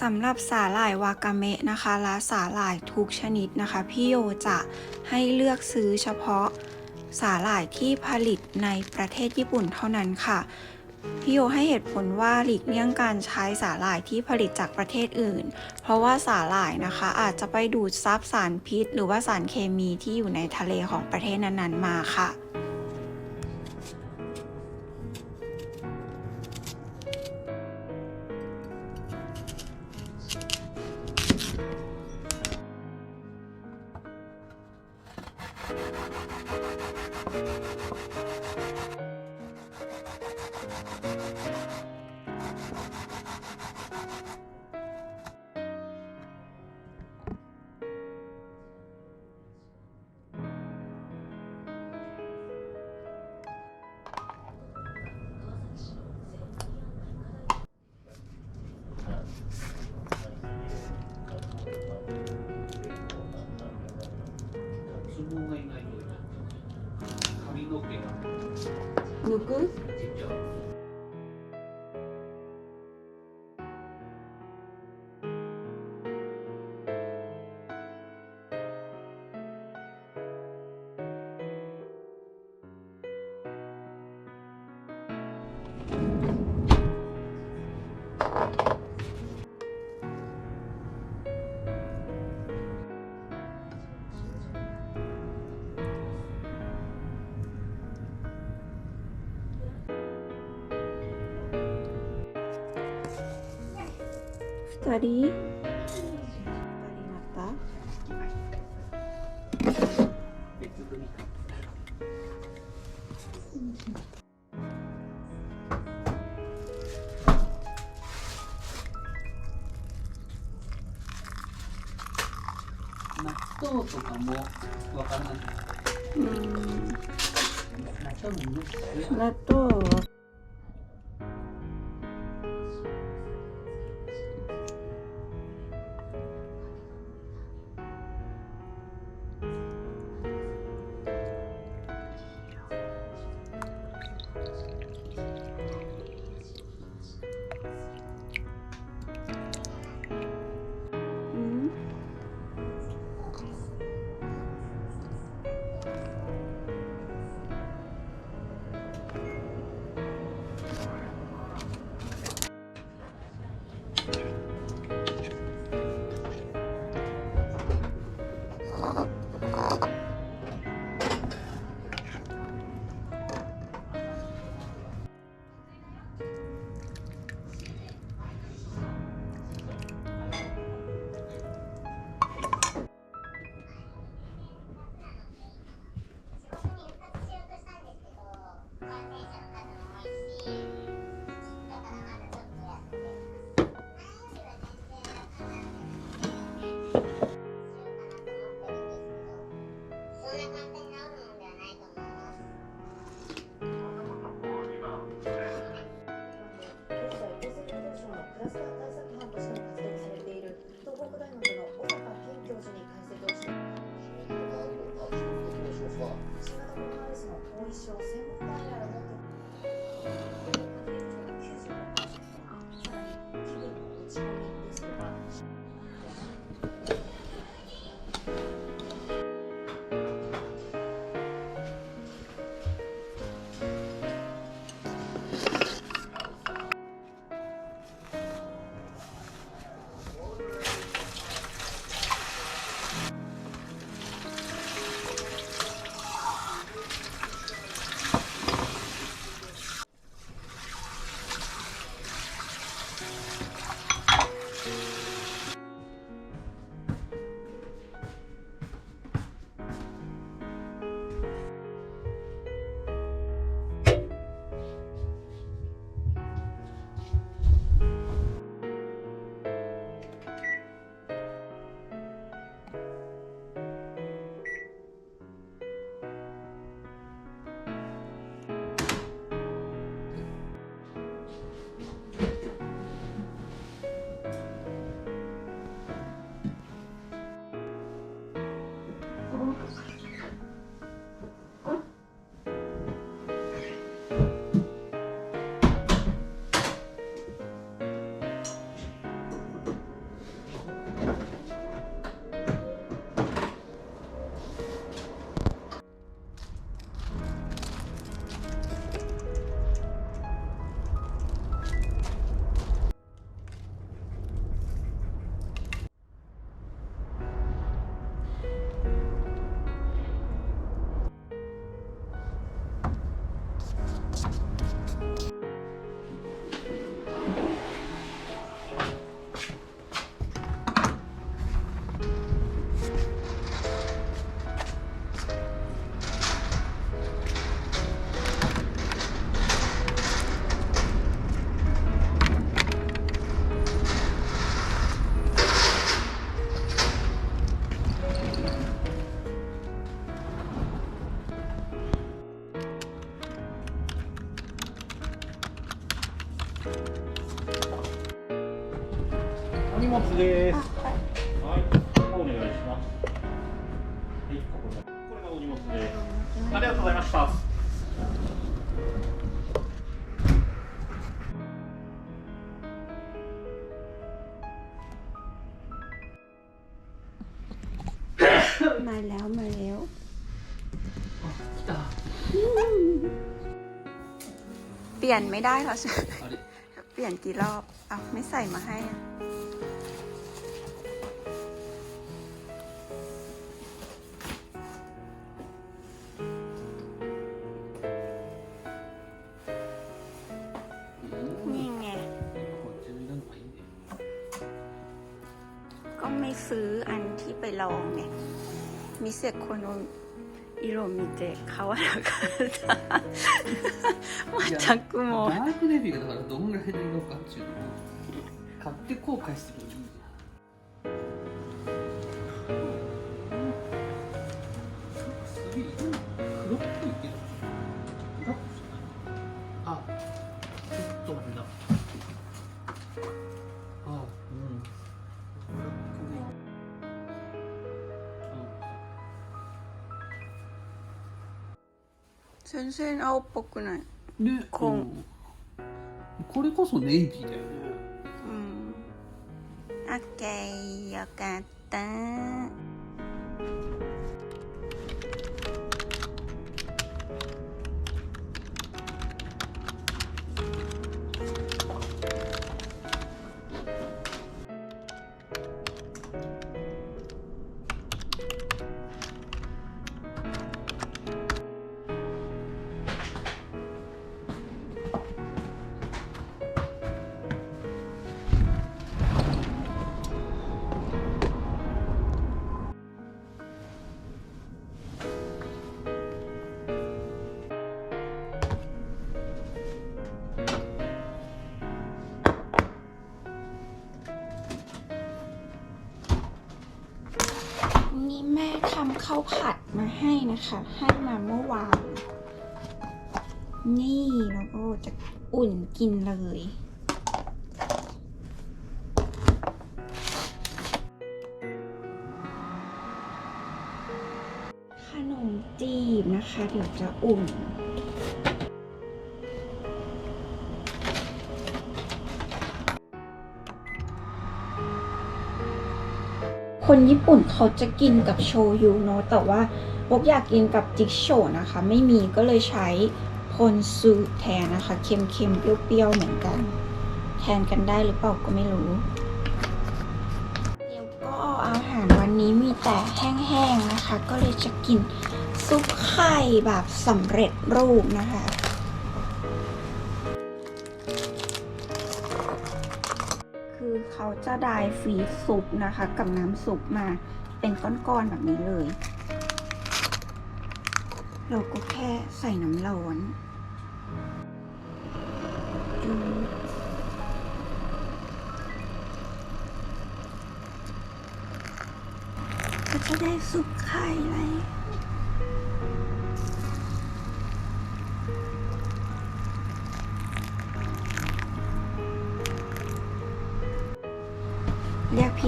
สำหรับสาหร่ายวากาเมะนะคะและสาหร่ายทุกชนิดนะคะ พี่โยจะให้เลือกซื้อเฉพาะสาหร่ายที่ผลิตในประเทศญี่ปุ่นเท่านั้นค่ะ พี่โยให้เหตุผลว่าหลีกเลี่ยงการใช้สาหร่ายที่ผลิตจากประเทศอื่น เพราะว่าสาหร่ายนะคะ อาจจะไปดูดซับสารพิษ หรือว่าสารเคมีที่อยู่ในทะเลของประเทศนั้นๆมาค่ะ 누구? 光納豆とかもわからない。うん。納豆は ลี่ยนไม่ได้แล้วใช่เปลี่ยนกี่รอบเอาไม่ใส่มาให้นี่ไง ก็ไม่ซื้ออันที่ไปลองเนี่ย มีเสียคน を見て変わらなかった。全くもう。ダークデビューがだからどんぐらいでいいのかっていうのを買って後悔する。全然青っぽくない。うんでこんうん。これこそネイビーだよね。うん。オッケーよかった ทำข้าวผัดมาให้นะคะ ให้มาเมื่อวาน นี่แล้วก็จะอุ่นกินเลยขนมจีบนะคะ เดี๋ยวจะอุ่น คนญี่ปุ่นเขาจะกินกับโชยุเนาะแต่ว่าบกอยากกินกับจิกโชนะคะ ไม่มีก็เลยใช้พนซูแทนนะคะเค็มๆเปรี้ยวๆเหมือนกัน แทนกันได้หรือเปล่าก็ไม่รู้แล้วก็อาหารวันนี้มีแต่แห้งๆนะคะ ก็เลยจะกินซุปไข่แบบสำเร็จรูปนะคะ เขาจะได้ฟรีซุปนะคะ กับน้ำซุปมาเป็นก้อนๆแบบนี้เลย เราก็แค่ใส่น้ำร้อนก็จะได้ซุปไข่เลย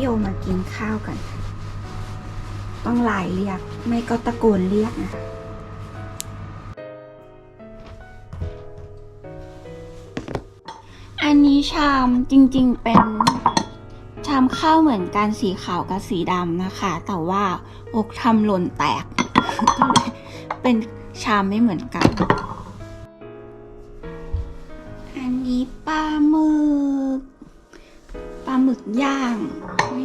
พี่โอมากินข้าวกัน ต้องไลน์เรียก ไม่ก็ตะโกนเรียกนะคะอันนี้ชามจริงๆเป็นชามข้าวเหมือนกันสีขาวกับสีดำนะคะ แต่ว่าอกทำหล่นแตกก็เลยเป็นชามไม่เหมือนกัน อันนี้ปลาหมึกปลาหมึกย่าง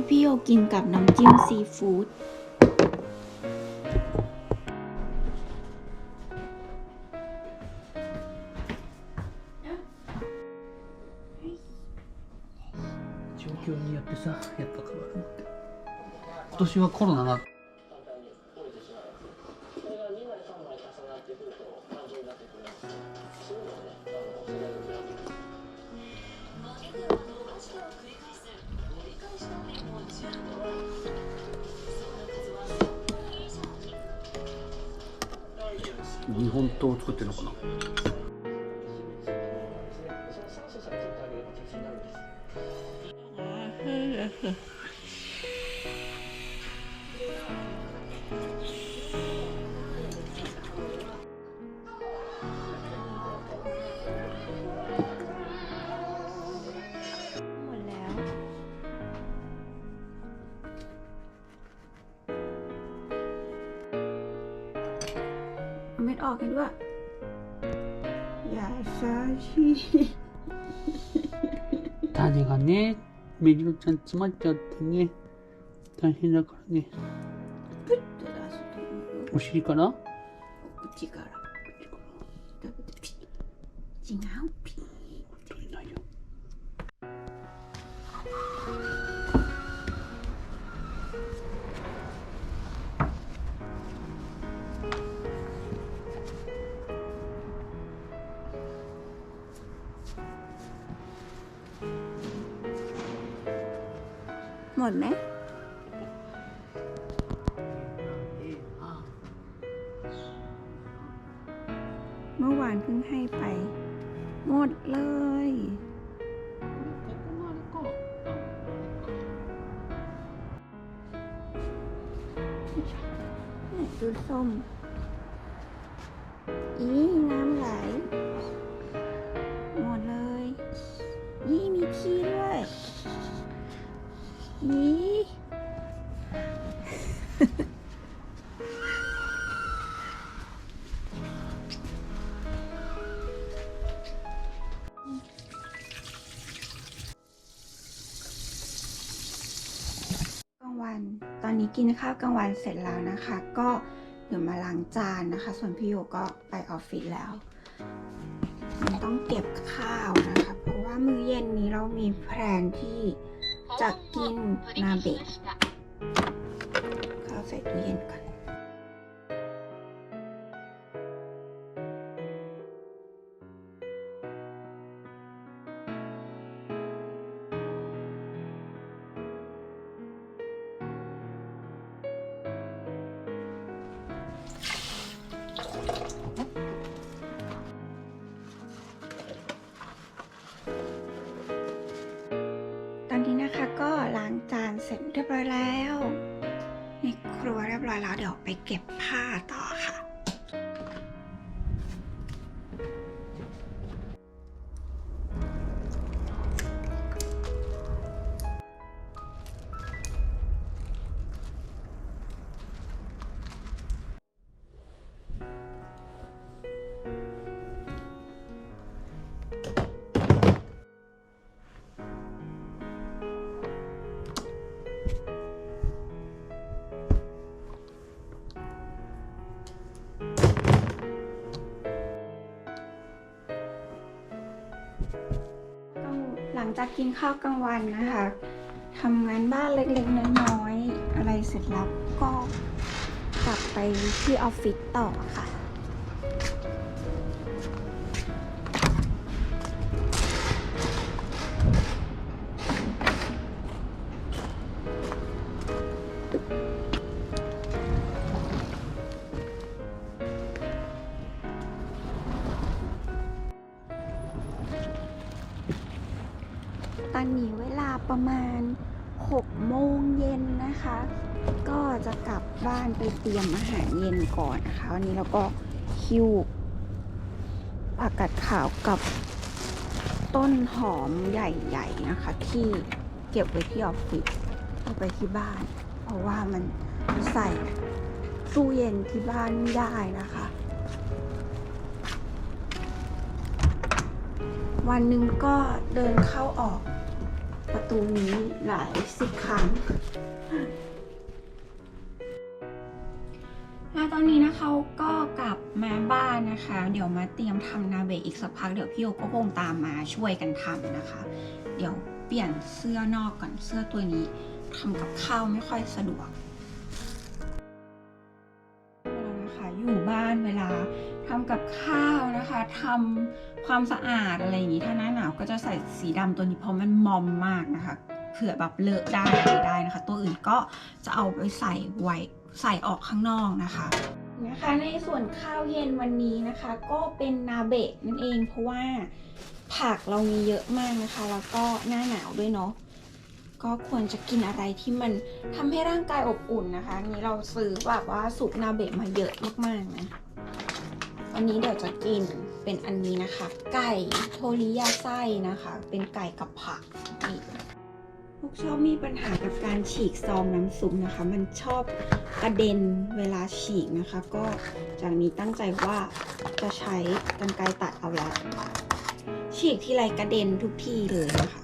พี่โยกินกับน้ำจิ้มซีฟู้ด 状況によってさやっぱ変わるのって今年はコロナが 日本刀を作ってるのかな？詰まっちゃってね。大変だからね。プッと出すとお尻から？口から。違う หม นนี้กินข้าวกลางวันเสร็จแล้วนะคะ ก็เดี๋ยวมาล้างจานนะคะ ส่วนพี่โยก็ไปออฟฟิศแล้ว มันต้องเก็บข้าวนะคะ เพราะว่ามื้อเย็นนี้เรามีแพลนที่จะกินนาเบะข้าวใส่ตู้เย็นก่อน ล้างจานเสร็จเรียบร้อยแล้ว ในครัวเรียบร้อยแล้วเดี๋ยวไปเก็บผ้าต่อค่ะ ข้าวกลางวันนะคะทำงานบ้านเล็กๆน้อยๆอะไรเสร็จแล้วก็กลับไปที่ออฟฟิศต่อค่ะานไปเตรียมอาหารเย็นก่อนนะคะวันนี้เราก็คิวผักกัดขาวกับต้นหอมใหญ่ๆนะคะ ที่เก็บไว้ที่ออฟฟิศเอาไปที่บ้าน เพราะว่ามันใส่ตู้เย็นที่บ้านไม่ได้นะคะ วันหนึ่งก็เดินเข้าออกประตูนี้หลายสิบครั้ง แล้วตอนนี้นะคะก็กลับมาบ้านนะคะ เดี๋ยวมาเตรียมทำนาเบะอีกสักพักเดี๋ยวพี่โอก็คงตามมาช่วยกันทำนะคะ เดี๋ยวเปลี่ยนเสื้อนอกก่อนเสื้อตัวนี้ทำกับข้าวไม่ค่อยสะดวกนะคะอยู่บ้านเวลาทำกับข้าวนะคะทำความสะอาดอะไรอย่างนี้ถ้าหน้าหนาวก็จะใส่สีดำตัวนี้เพราะมันมอมมากนะคะเผื่อแบบเลอะได้อะไรได้นะคะ ตัวอื่นก็จะเอาไปใส่ไว้ใส่ออกข้างนอกนะคะ นะคะในส่วนข้าวเย็นวันนี้นะคะ ก็เป็นนาเบะนั่นเอง เพราะว่าผักเรามีเยอะมากนะคะ แล้วก็หน้าหนาวด้วยเนาะก็ควรจะกินอะไรที่มันทำให้ร่างกายอบอุ่นนะคะนี้เราซื้อแบบว่าสุปนาเบะมาเยอะมากๆนะวันนี้เดี๋ยวจะกินเป็นอันนี้นะคะ ไก่โทริยาไส้นะคะ เป็นไก่กับผักนี่ กชอบมีปัญหากับการฉีกซองน้ำซุปนะคะ มันชอบกระเด็นเวลาฉีกนะคะ ก็จากนี้ตั้งใจว่าจะใช้กรรไกรตัดเอาละฉีกทีไรกระเด็นทุกทีเลยนะคะ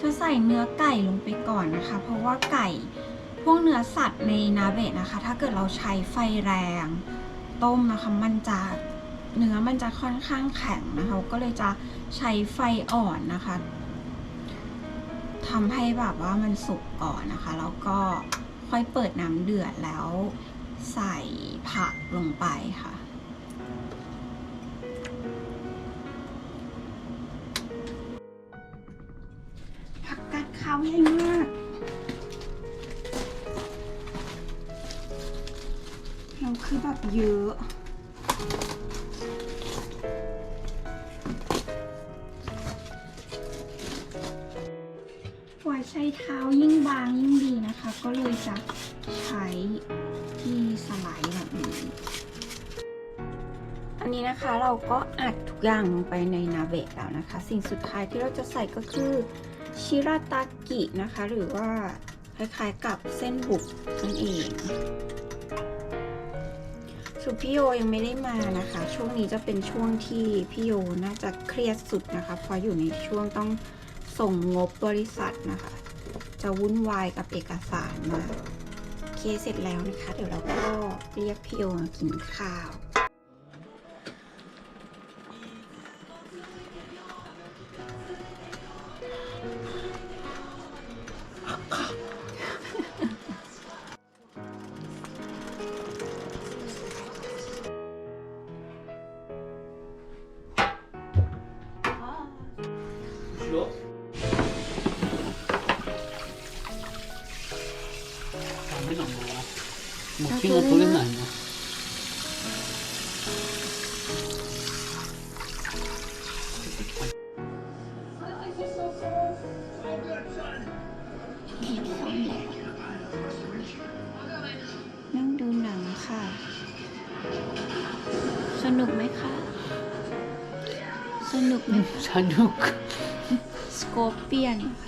จะใส่เนื้อไก่ลงไปก่อนนะคะ เพราะว่าไก่ วกเนื้อสัตว์ในนาเบะนะคะ ถ้าเกิดเราใช้ไฟแรง ต้มนะคะมันจะเนื้อมันจะค่อนข้างแข็งนะคะ ก็เลยจะใช้ไฟอ่อนนะคะทำให้แบบว่ามันสุกก่อนนะคะ แล้วก็ค่อยเปิดน้ำเดือดแล้วใส่ผักลงไปค่ะ เยอะ หัวใช้เท้ายิ่งบางยิ่งดีนะคะ ก็เลยจะใช้ที่สไลด์แบบนี้ อันนี้นะคะเราก็อัดทุกอย่างลงไปในนาเบะแล้วนะคะ สิ่งสุดท้ายที่เราจะใส่ก็คือชิราตากินะคะ หรือว่าคล้ายๆกับเส้นบุกนั่นเองือพี่โยยังไม่ได้มานะคะ ช่วงนี้จะเป็นช่วงที่พี่โยน่าจะเครียดสุดนะคะ เพราะอยู่ในช่วงต้องส่งงบบริษัทนะคะ จะวุ่นวายกับเอกสารมากเคเสร็จแล้วนะคะ เดี๋ยวเราก็เรียกพี่โยมากินข้าว นุกไหมคะ สนุกไหมสนุก สกอร์เปียนค่ะ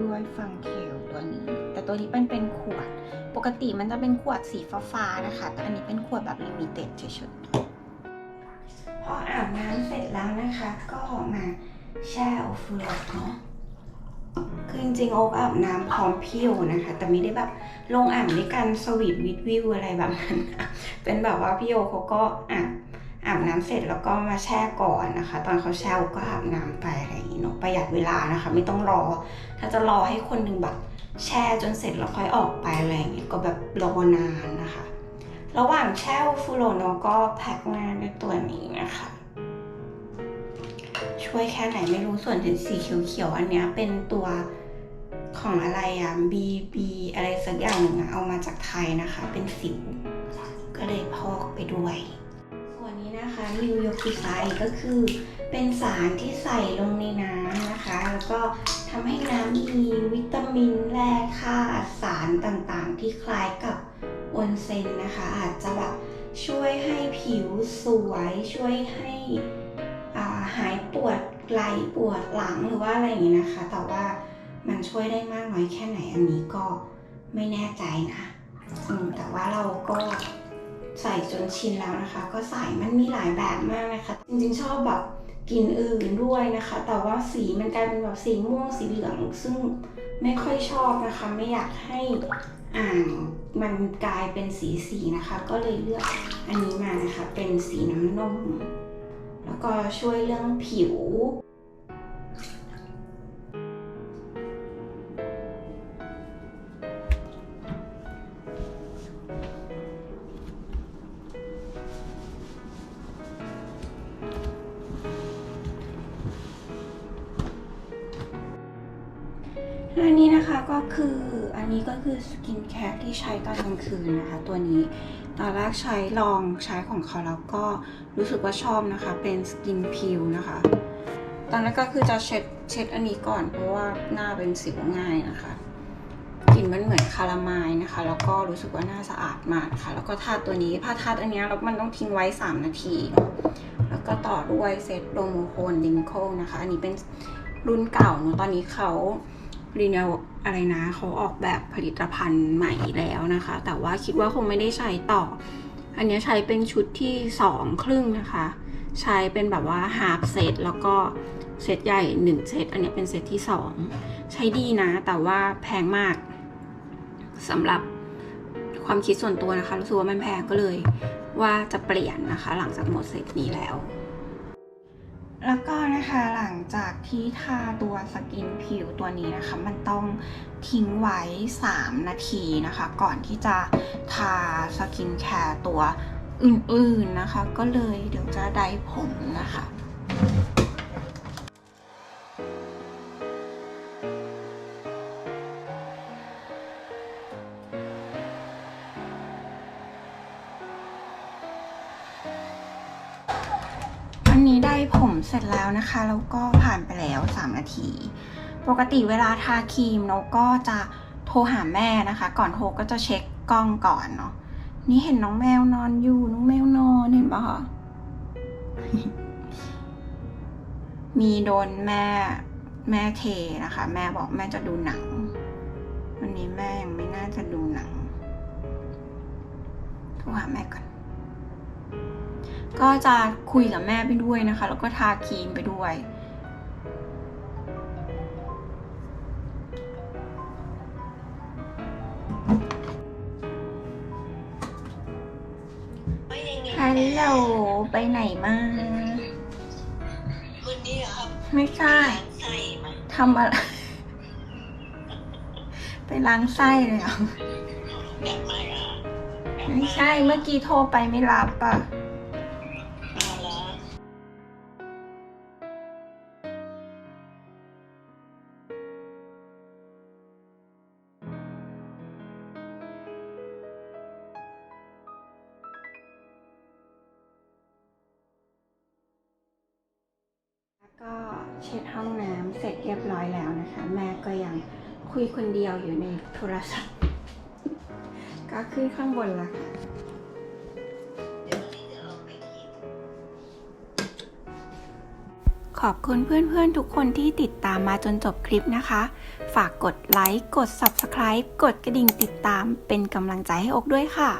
ด้วยฟังเคลตัวนี้ แต่ตัวนี้เป็นเป็นขวด ปกติมันจะเป็นขวดสีฟ้าๆนะคะ แต่อันนี้เป็นขวดแบบลิมิเต็ดเฉยๆพออาบน้ำเสร็จแล้วนะคะ ก็มาแช่โอฟูลอกเนาะคือจริงๆโอ๊กอาบน้ำพร้อมพี่โอนะคะ แต่ไม่ได้แบบลงอ่างด้วยกันสวีทวิดวิวอะไรแบบนั้นเป็นแบบว่าพี่โอเขาก็อาบอาบน้ำเสร็จแล้วก็มาแช่ก่อนนะคะ ตอนเขาแช่ก็อาบน้ำไปอะไรอย่าง ประหยัดเวลานะคะ ไม่ต้องรอ ถ้าจะรอให้คนหนึ่งแบบแช่จนเสร็จแล้วค่อยออกไปอะไรอย่างเงี้ยก็แบบรอนานนะคะ ระหว่างแช่ฟูโรโนก็แพ็คหน้าด้วยตัวนี้นะคะ ช่วยแค่ไหนไม่รู้ส่วนถึงสีเขียวๆอันเนี้ยเป็นตัวของอะไรอะ BB อะไรสักอย่างหนึ่งอะเอามาจากไทยนะคะ เป็นสิวก็เลยพอกไปด้วย ส่วนนี้นะคะริวโยกิไซก็คือ เป็นสารที่ใส่ลงในน้ำนะคะ แล้วก็ทำให้น้ำมีวิตามินแร่ธาตุสารต่างๆ ที่คล้ายกับออนเซ็นนะคะ อาจจะแบบช่วยให้ผิวสวย ช่วยให้อ่าหายปวดไหล่ปวดหลังหรือว่าอะไรอย่างนี้นะคะ แต่ว่ามันช่วยได้มากน้อยแค่ไหนอันนี้ก็ไม่แน่ใจนะอืมแต่ว่าเราก็ใส่จนชินแล้วนะคะ ก็ใส่มันมีหลายแบบมากนะคะ จริงๆชอบแบบ กลิ่นอื่นด้วยนะคะ แต่ว่าสีมันกลายเป็นแบบสีม่วงสีเหลือง ซึ่งไม่ค่อยชอบนะคะ ไม่อยากให้อ่างมันกลายเป็นสีสีนะคะ ก็เลยเลือกอันนี้มานะคะ เป็นสีน้ำนม แล้วก็ช่วยเรื่องผิว ที่ใช้ตอนกลางคืนนะคะ ตัวนี้ตอนแรกใช้ลองใช้ของเขาแล้วก็รู้สึกว่าชอบนะคะ เป็นสกินพิวนะคะ ตอนแรกก็คือจะเช็ดเช็ดอันนี้ก่อนเพราะว่าหน้าเป็นสิวง่ายนะคะกลิ่นมันเหมือนคาราไมล์นะคะ แล้วก็รู้สึกว่าหน้าสะอาดมากนะคะแล้วก็ทาตัวนี้ผ้าทาตัวนี้แล้วมันต้องทิ้งไว้ 3 นาที แล้วก็ต่อด้วยเซตโดโมโคนดิงโคนะคะ อันนี้เป็นรุ่นเก่าเนาะตอนนี้เขา รีเนวอะไรนะเขาออกแบบผลิตภัณฑ์ใหม่แล้วนะคะ แต่ว่าคิดว่าคงไม่ได้ใช้ต่อ อันนี้ใช้เป็นชุดที่สองครึ่งนะคะ ใช้เป็นแบบว่าฮา f เซตแล้วก็เซตใหญ่หนึ่งเซต อันนี้เป็นเซตที่สองใช้ดีนะ แต่ว่าแพงมากสำหรับความคิดส่วนตัวนะคะ รู้สึกว่ามันแพงก็เลยว่าจะเปลี่ยนนะคะ หลังจากหมดเซตนี้แล้ว แล้วก็นะคะหลังจากที่ทาตัวสกินผิวตัวนี้นะคะ มันต้องทิ้งไว้ 3 นาทีนะคะ ก่อนที่จะทาสกินแคร์ตัวอื่นๆนะคะ ก็เลยเดี๋ยวจะได้ผมนะคะ ผมเสร็จแล้วนะคะ แล้วก็ผ่านไปแล้ว 3 นาที ปกติเวลาทาครีมเราก็จะโทรหาแม่นะคะ ก่อนโทรก็จะเช็คกล้องก่อนเนาะนี่เห็นน้องแมวนอนอยู่น้องแมวนอนเห็นปะคะมีโดนแม่แม่เทนะคะ แม่บอกแม่จะดูหนัง วันนี้แม่ยังไม่น่าจะดูหนังโทรหาแม่ก่อน ก็จะคุยกับแม่ไปด้วยนะคะ แล้วก็ทาครีมไปด้วย ฮัลโหล ไปไหนมาวันนี้เหรอครับไม่ใช่ล้างไส้มาทำอะไร ไปล้างไส้เลยเหรอ อยากมาอะอยากไม่ใช่ เมื่อกี้โทรไปไม่รับอะ คุยคนเดียวอยู่ในโทรศัพท์ ก็ขึ้นข้างบนแล้วค่ะขอบคุณเพื่อนๆ ทุกคนที่ติดตามมาจนจบคลิปนะคะ ฝากกดไลค์ กด Subscribe กดกระดิ่งติดตามเป็นกำลังใจให้อกด้วยค่ะ